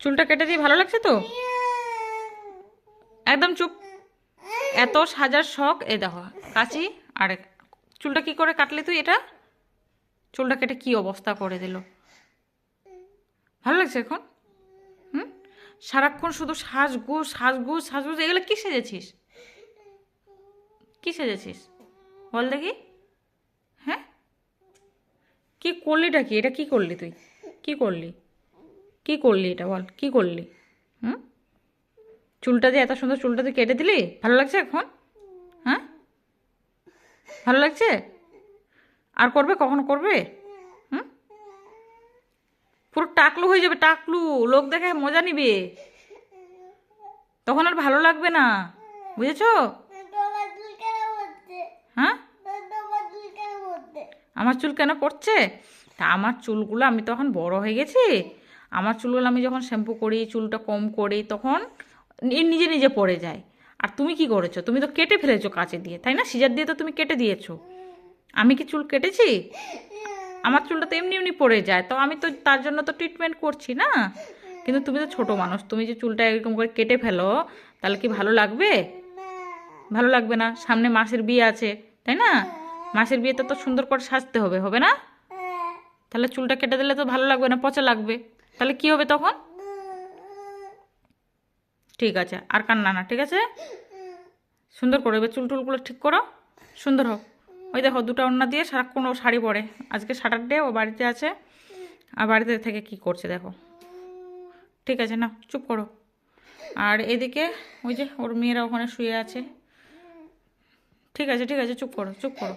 চুলটা কেটে দিয়ে ভালো লাগছে তো? একদম চুপ। এত সাজার শখ, এ দেখো, কাচি, আর চুলটা কি করে কাটলি তুই এটা? চুলটা কেটে কি অবস্থা করে দিল। ভালো লাগছে এখন? হুম? সারাক্ষণ শুধু সাজগুজ সাজগুজ সাজগুজ, এগুলো কি সেজেছিস? কি সেজেছিস? বল দেখি। হ্যাঁ? কি করলিটা কি? এটা কি করলি তুই? কি করলি? কি করলি এটা বল? কি করলি? হুম? চুলটা দিয়ে এত সুন্দর চুলটা তুই কেটে দিলি? ভালো লাগছে এখন? হ্যাঁ? ভালো লাগছে? আর করবে? কখন করবে? হুম? পুরো টাকলু হয়ে যাবে, টাকলু। লোক দেখে মজা নিবে। তখন আর ভালো লাগবে না। বুঝেছ? হ্যাঁ? আমার চুল কেন পড়ছে তা আমার চুলগুলো, আমি তখন বড় হয়ে গেছি। আমার চুলগুলো আমি যখন শ্যাম্পু করি, চুলটা কম করি, তখন নিজে নিজে পড়ে যায়। আর তুমি কি করেছ? তুমি তো কেটে ফেলেছো কাঁচে দিয়ে, তাই না? সিজার দিয়ে তো তুমি কেটে দিয়েছ। আমি কি চুল কেটেছি? আমার চুলটা তো এমনি এমনি পড়ে যায়, তো আমি তো তার জন্য তো ট্রিটমেন্ট করছি না। কিন্তু তুমি তো ছোট মানুষ, তুমি যে চুলটা এরকম করে কেটে ফেলো, তাহলে কি ভালো লাগবে? ভালো লাগবে না। সামনে মাসের বিয়ে আছে, তাই না? মাসের বিয়েতে তো সুন্দর করে সাজতে হবে হবে না? তাহলে চুলটা কেটে দিলে তো ভালো লাগবে না, পচা লাগবে। তাহলে কি হবে তখন? ঠিক আছে, আর কান্না না, ঠিক আছে? সুন্দর করে, এবার চুল টুলগুলো ঠিক করো। সুন্দর হোক। ওই দেখো, দুটো ওড়না দিয়ে সারাক্ষণ ও শাড়ি পরে। আজকে স্যাটারডে ও বাড়িতে আছে। আর বাড়িতে থেকে কি করছে দেখো। ঠিক আছে না চুপ করো। আর এদিকে ওই যে ওর মেয়েরা ওখানে শুয়ে আছে। ঠিক আছে ঠিক আছে, চুপ করো চুপ করো।